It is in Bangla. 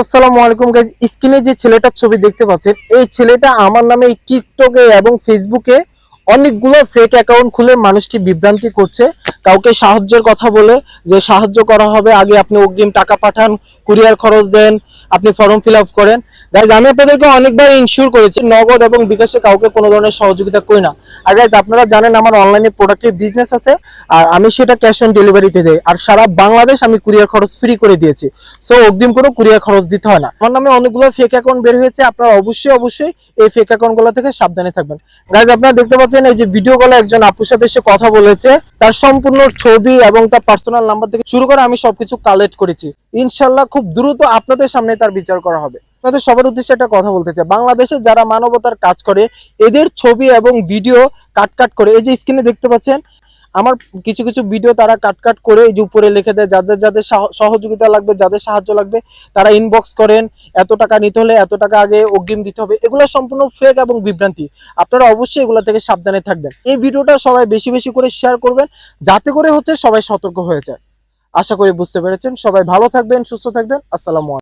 আসসালামু আলাইকুম গাইজ স্ক্রিনে যে ছেলেটার ছবি দেখতে পাচ্ছেন, এই ছেলেটা আমার নামে টিকটকে এবং ফেসবুকে অনেকগুলো ফেক অ্যাকাউন্ট খুলে মানুষকে বিভ্রান্তি করছে। কাউকে সাহায্যের কথা বলে যে সাহায্য করা হবে, আগে আপনি অগ্রিম টাকা পাঠান কুরিয়ার খরচ দেন, আপনি ফর্ম ফিল করেন। গাইজ আমি আপনাদেরকে অনেকবার ইনশিওর করেছি, নগদ এবং বিকাশে কাউকে কোনো ধরনের সহযোগিতা করি না। আর গাইজ আপনারা জানেন আমার অনলাইনে প্রোডাক্টের বিজনেস আছে, আর আমি সেটা ক্যাশ অন ডেলিভারিতে দেই। আর সারা বাংলাদেশ আমি কুরিয়ার খরচ ফ্রি করে দিয়েছি। সো অগ্রিম কোনো কুরিয়ার খরচ দিতে হয় না। আমার নামে অনেকগুলো ফেক অ্যাকাউন্ট বের হয়েছে, আপনারা অবশ্যই অবশ্যই এই ফেক অ্যাকাউন্টগুলো থেকে সাবধানে থাকবেন। গাইজ আপনারা দেখতে পাচ্ছেন এই যে ভিডিও কলে একজন আপুর সাথে এসে কথা বলেছে। তার সম্পূর্ণ ছবি এবং তার পার্সোনাল নাম্বার থেকে শুরু করে আমি সবকিছু কালেক্ট করেছি। ইনশাল্লাহ খুব দ্রুত আপনাদের সামনে তার বিচার করা হবে। আপনাদের সবার উদ্দেশ্যে একটা কথা বলতে চাই। বাংলাদেশে যারা মানবতার কাজ করে, এদের ছবি এবং ভিডিও কাট কাট করে, এই যে স্ক্রিনে দেখতে পাচ্ছেন, আমার কিছু কিছু ভিডিও তারা কাট কাট করে, এই যে উপরে লিখে দেয়, যাদের যাদের সহযোগিতা লাগবে, যাদের সাহায্য লাগবে, তারা ইনবক্স করেন, এত টাকা নিতে হলে এত টাকা আগে অগ্রিম দিতে হবে। এগুলো সম্পূর্ণ ফেক এবং বিভ্রান্তি। আপনারা অবশ্যই এগুলো থেকে সাবধানে থাকবেন। এই ভিডিওটা সবাই বেশি বেশি করে শেয়ার করবেন, যাতে করে হচ্ছে সবাই সতর্ক হয়ে যায়। আশা করি বুঝতে পেরেছেন। সবাই ভালো থাকবেন, সুস্থ থাকবেন। আসসালামু